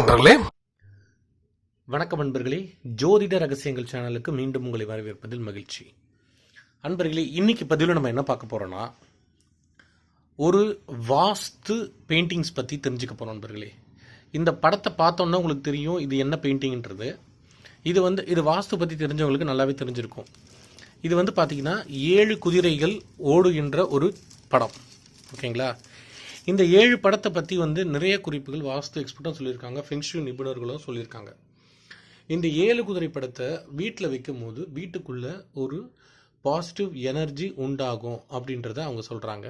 வணக்கம் நண்பர்களே. வணக்கம் அன்பர்களே ஜோதிட ரகசியங்கள் சேனலுக்கு மீண்டும் உங்களை வரவேற்பதில் மகிழ்ச்சி. அன்பர்களே இன்னைக்கு பதிவில் நம்ம என்ன பார்க்க போறோம்னா ஒரு வாஸ்து பெயிண்டிங்ஸ் பற்றி தெரிஞ்சுக்க போகிறோம் நண்பர்களே. இந்த படத்தை பார்த்தோன்னா உங்களுக்கு தெரியும் இது என்ன பெயிண்டிங்ன்றது இது வந்து இது வாஸ்து பற்றி தெரிஞ்சவங்களுக்கு நல்லாவே தெரிஞ்சிருக்கும். இது வந்து பார்த்தீங்கன்னா ஏழு குதிரைகள் ஓடுகின்ற ஒரு படம். ஓகேங்களா? இந்த ஏழு படத்தை பற்றி வந்து நிறைய குறிப்புகள் வாஸ்து எக்ஸ்பர்ட்டும் சொல்லியிருக்காங்க ஃபெங்ஷு நிபுணர்களும் சொல்லியிருக்காங்க. இந்த ஏழு குதிரை படத்தை வீட்டில் வைக்கும் போது வீட்டுக்குள்ளே ஒரு பாசிட்டிவ் எனர்ஜி உண்டாகும் அப்படின்றத அவங்க சொல்கிறாங்க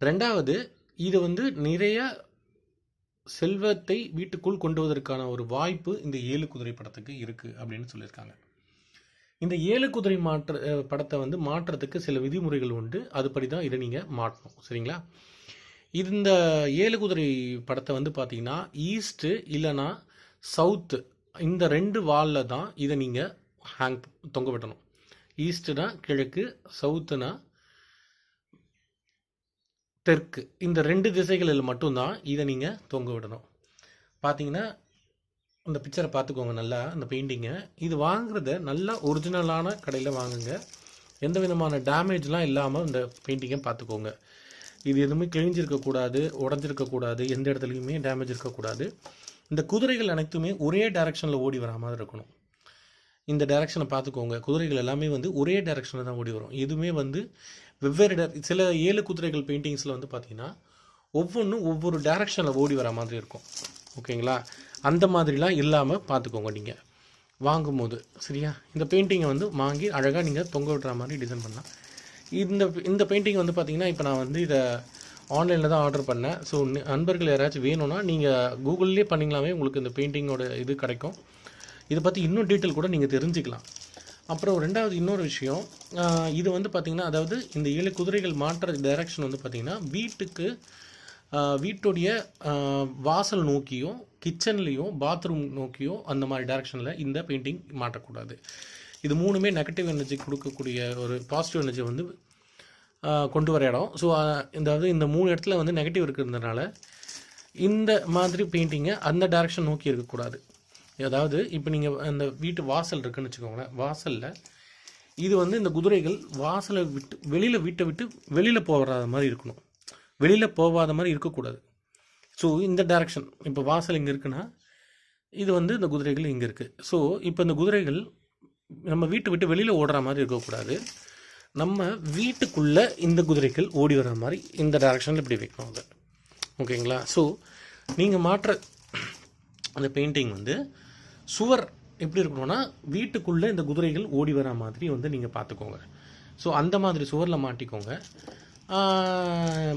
ரெண்டாவது இது வந்து நிறைய செல்வத்தை வீட்டுக்குள் கொண்டு வருவதற்கான ஒரு வாய்ப்பு இந்த ஏழு குதிரை படத்துக்கு இருக்குது அப்படின்னு சொல்லியிருக்காங்க. இந்த ஏழு குதிரை மாற்ற படத்தை வந்து மாற்றுறதுக்கு சில விதிமுறைகள் உண்டு. அதுபடி தான் இதை நீங்கள் மாற்றணும். சரிங்களா? இந்த ஏழு குதிரை படத்தை வந்து பார்த்தீங்கன்னா ஈஸ்ட்டு இல்லைன்னா சவுத்து இந்த ரெண்டு வாலில் தான் இதை நீங்கள் ஹேங் தொங்க விடணும் ஈஸ்ட்டுனா கிழக்கு சவுத்துனா தெற்கு. இந்த ரெண்டு திசைகளில் மட்டும்தான் இதை நீங்கள் தொங்க விடணும். பார்த்தீங்கன்னா இந்த பிக்சரை பார்த்துக்கோங்க நல்லா இந்த பெயிண்டிங்கை இது வாங்குறத நல்லா ஒரிஜினலான கடையில் வாங்குங்க. எந்த விதமான டேமேஜ்லாம் இல்லாமல் இந்த பெயிண்டிங்கை பார்த்துக்கோங்க இது எதுவுமே கிழிஞ்சிருக்கக்கூடாது உடஞ்சிருக்கக்கூடாது எந்த இடத்துலையுமே டேமேஜ் இருக்கக்கூடாது. இந்த குதிரைகள் அனைத்துமே ஒரே டைரக்ஷனில் ஓடி வர மாதிரி இருக்கணும். இந்த டைரக்ஷனை பார்த்துக்கோங்க. குதிரைகள் எல்லாமே வந்து ஒரே டைரக்ஷனில் தான் ஓடி வரும். எதுவுமே வந்து வெவ்வேறு di- சில ஏழு குதிரைகள் பெயிண்டிங்ஸில் வந்து பார்த்தீங்கன்னா ஒவ்வொன்றும் ஒவ்வொரு டைரக்ஷனில் ஓடி வர மாதிரி இருக்கும். ஓகேங்களா? அந்த மாதிரிலாம் இல்லாமல் பார்த்துக்கோங்க நீங்கள் வாங்கும்போது சரியா? இந்த பெயிண்டிங்கை வந்து வாங்கி அழகாக நீங்கள் தொங்க விடுற மாதிரி டிசைன் பண்ணலாம். இந்த இந்த பெயிண்டிங் வந்து பார்த்தீங்கன்னா இப்போ நான் வந்து இதை ஆன்லைனில் தான் ஆர்டர் பண்ணேன். ஸோ நண்பர்கள் யாராச்சும் வேணும்னா நீங்கள் கூகுள்லேயே பண்ணிங்களாமே உங்களுக்கு இந்த பெயிண்டிங்கோட இது கிடைக்கும். இதை பற்றி இன்னும் டீட்டெயில் கூட நீங்கள் தெரிஞ்சுக்கலாம். அப்புறம் ரெண்டாவது இன்னொரு விஷயம் இது வந்து பார்த்திங்கன்னா அதாவது இந்த ஏழு குதிரைகள் மாற்ற டைரக்ஷன் வந்து பார்த்திங்கன்னா வீட்டுக்கு வீட்டுடைய வாசல் நோக்கியும் கிச்சன்லேயும் பாத்ரூம் நோக்கியும் அந்த மாதிரி டைரக்ஷனில் இந்த பெயிண்டிங் மாட்டக்கூடாது இது மூணுமே நெகட்டிவ் எனர்ஜி கொடுக்கக்கூடிய ஒரு பாசிட்டிவ் எனர்ஜி வந்து கொண்டு வர இடம். ஸோ அதாவது இந்த மூணு இடத்துல வந்து நெகட்டிவ் இருக்கிறதுனால இந்த மாதிரி பெயிண்டிங்கை அந்த டைரக்ஷன் நோக்கி இருக்கக்கூடாது. அதாவது இப்போ நீங்கள் அந்த வீட்டு வாசல் இருக்குன்னு வச்சுக்கோங்களேன். வாசலில் இது வந்து இந்த குதிரைகள் வாசலை விட்டு வெளியில் வீட்டை விட்டு வெளியில் போகாத மாதிரி இருக்கணும். வெளியில் போகாத மாதிரி இருக்கக்கூடாது. ஸோ இந்த டைரக்ஷன் இப்போ வாசல் இங்கே இருக்குன்னா இது வந்து இந்த குதிரைகள் இங்கே இருக்குது ஸோ இப்போ இந்த குதிரைகள் நம்ம வீட்டை விட்டு வெளியில் ஓடுற மாதிரி இருக்கக்கூடாது. நம்ம வீட்டுக்குள்ளே இந்த குதிரைகள் ஓடி வர்ற மாதிரி இந்த டைரக்ஷனில் இப்படி வைக்கணும் அதை ஓகேங்களா? ஸோ நீங்கள் மாற்ற அந்த பெயிண்டிங் வந்து சுவர் எப்படி இருக்கணும்னா வீட்டுக்குள்ளே இந்த குதிரைகள் ஓடி வர மாதிரி வந்து நீங்கள் பார்த்துக்கோங்க. ஸோ அந்த மாதிரி சுவரில் மாட்டிக்கோங்க.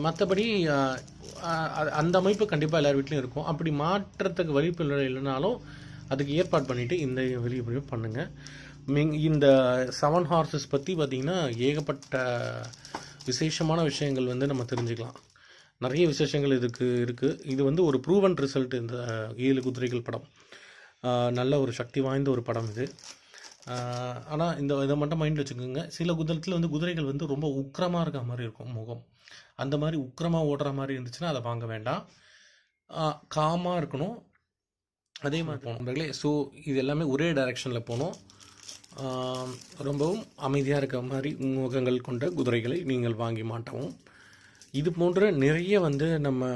மற்றபடி அந்த அமைப்பு கண்டிப்பாக எல்லார் வீட்லேயும் இருக்கும். அப்படி மாற்றத்துக்கு வழிப்பு இல்லைனாலும் அதுக்கு ஏற்பாடு பண்ணிவிட்டு இந்த வெளியே பண்ணுங்கள் இந்த செவன் ஹார்சஸ் பற்றி பார்த்திங்கன்னா ஏகப்பட்ட விசேஷமான விஷயங்கள் வந்து நம்ம தெரிஞ்சுக்கலாம். நிறைய விசேஷங்கள் இதுக்கு இருக்குது இது வந்து ஒரு ப்ரூவன் ரிசல்ட் இந்த ஏழு குதிரைகள் படம். நல்ல ஒரு சக்தி வாய்ந்த ஒரு படம் இது. ஆனால் இந்த இதை மட்டும் மைண்டில் வச்சுக்கோங்க. சில குதிரத்தில் வந்து குதிரைகள் வந்து ரொம்ப உக்கிரமாக இருக்க மாதிரி இருக்கும் முகம். அந்த மாதிரி உக்கிரமாக ஓடுற மாதிரி இருந்துச்சுன்னா அதை வாங்க வேண்டாம். காமாக இருக்கணும். அதே மாதிரி போகணும் ஸோ இது எல்லாமே ஒரே டைரெக்ஷனில் போகணும் ரொம்பவும் அமைதியாக இருக்க மாதிரி முகங்கள் கொண்ட குதிரைகளை நீங்கள் வாங்கி மாட்டவும். இது போன்ற நிறைய வந்து நம்ம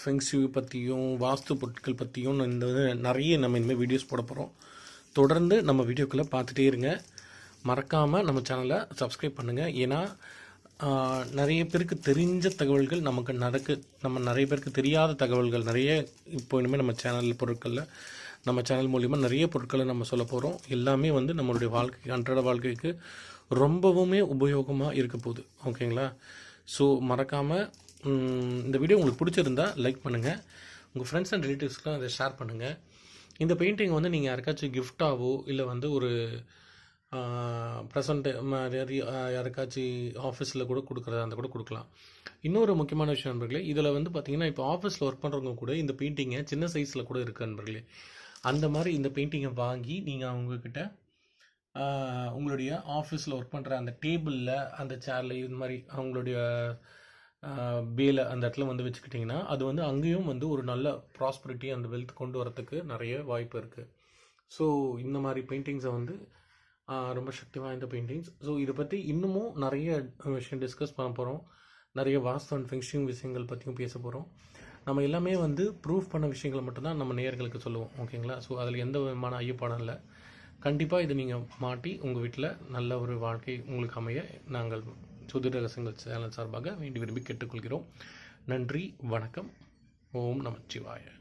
ஃபெங்ஸ்யூ பற்றியும் வாஸ்து பொருட்கள் பற்றியும் இந்த நிறைய நம்ம இனிமேல் வீடியோஸ் போட போகிறோம் தொடர்ந்து நம்ம வீடியோக்களை பார்த்துட்டே இருங்க. மறக்காமல் நம்ம சேனலை சப்ஸ்கிரைப் பண்ணுங்கள் ஏன்னா நிறைய பேருக்கு தெரிஞ்ச தகவல்கள் நமக்கு நடக்கு. நம்ம நிறைய பேருக்கு தெரியாத தகவல்கள் நிறைய இப்போ இனிமேல் நம்ம சேனல் பொருட்களில் நம்ம சேனல் மூலிமா நிறைய பொருட்களை நம்ம சொல்ல போகிறோம் எல்லாமே வந்து நம்மளுடைய வாழ்க்கை அன்றாட வாழ்க்கைக்கு ரொம்பவுமே உபயோகமாக இருக்க போகுது. ஓகேங்களா ஸோ மறக்காமல் இந்த வீடியோ உங்களுக்கு பிடிச்சிருந்தா லைக் பண்ணுங்கள் உங்கள் ஃப்ரெண்ட்ஸ் அண்ட் ரிலேட்டிவ்ஸ்க்குலாம் அதை ஷேர் பண்ணுங்கள் இந்த பெயிண்டிங் வந்து நீங்கள் யாருக்காச்சும் கிஃப்டாவோ இல்லை வந்து ஒரு ப்ரெசண்ட் மாதிரி யாருக்காச்சும் ஆஃபீஸில் கூட கொடுக்குறதா அந்த கூட கொடுக்கலாம். இன்னொரு முக்கியமான விஷயம் நண்பர்களே இதில் வந்து பார்த்தீங்கன்னா இப்போ ஆஃபீஸில் ஒர்க் பண்ணுறவங்க கூட இந்த பெயிண்டிங்கை சின்ன சைஸில் கூட இருக்குது நண்பர்களே. அந்த மாதிரி இந்த பெயிண்டிங்கை வாங்கி நீங்கள் அவங்கக்கிட்ட உங்களுடைய ஆஃபீஸில் ஒர்க் பண்ணுற அந்த டேபிளில் அந்த சேரில் இது மாதிரி அவங்களுடைய பேல அந்த இடத்துல வந்து வச்சுக்கிட்டிங்கன்னா அது வந்து அங்கேயும் வந்து ஒரு நல்ல ப்ராஸ்பரிட்டி அந்த வெல்த் கொண்டு வரத்துக்கு நிறைய வாய்ப்பு இருக்குது ஸோ இந்த மாதிரி பெயிண்டிங்ஸை வந்து ரொம்ப சக்தி வாய்ந்த பெயிண்டிங்ஸ் ஸோ இதை பற்றி இன்னமும் நிறைய விஷயம் டிஸ்கஸ் பண்ண போகிறோம் நிறைய வாஸ்து அண்ட் ஃபெங்ஷிங் விஷயங்கள் பற்றியும் பேச போகிறோம் நம்ம எல்லாமே வந்து ப்ரூஃப் பண்ண விஷயங்களை மட்டும்தான் நம்ம நேயர்களுக்கு சொல்லுவோம் ஓகேங்களா ஸோ அதில் எந்த விதமான ஐயப்பாடும் இல்லை. கண்டிப்பாக இதை நீங்கள் மாட்டி உங்கள் வீட்டில் நல்ல ஒரு வாழ்க்கை உங்களுக்கு அமைய நாங்கள் சுதிர ரகசியங்கள் சேனல் சார்பாக வேண்டி விரும்பி கேட்டுக்கொள்கிறோம். நன்றி வணக்கம். ஓம் நமச்சிவாய.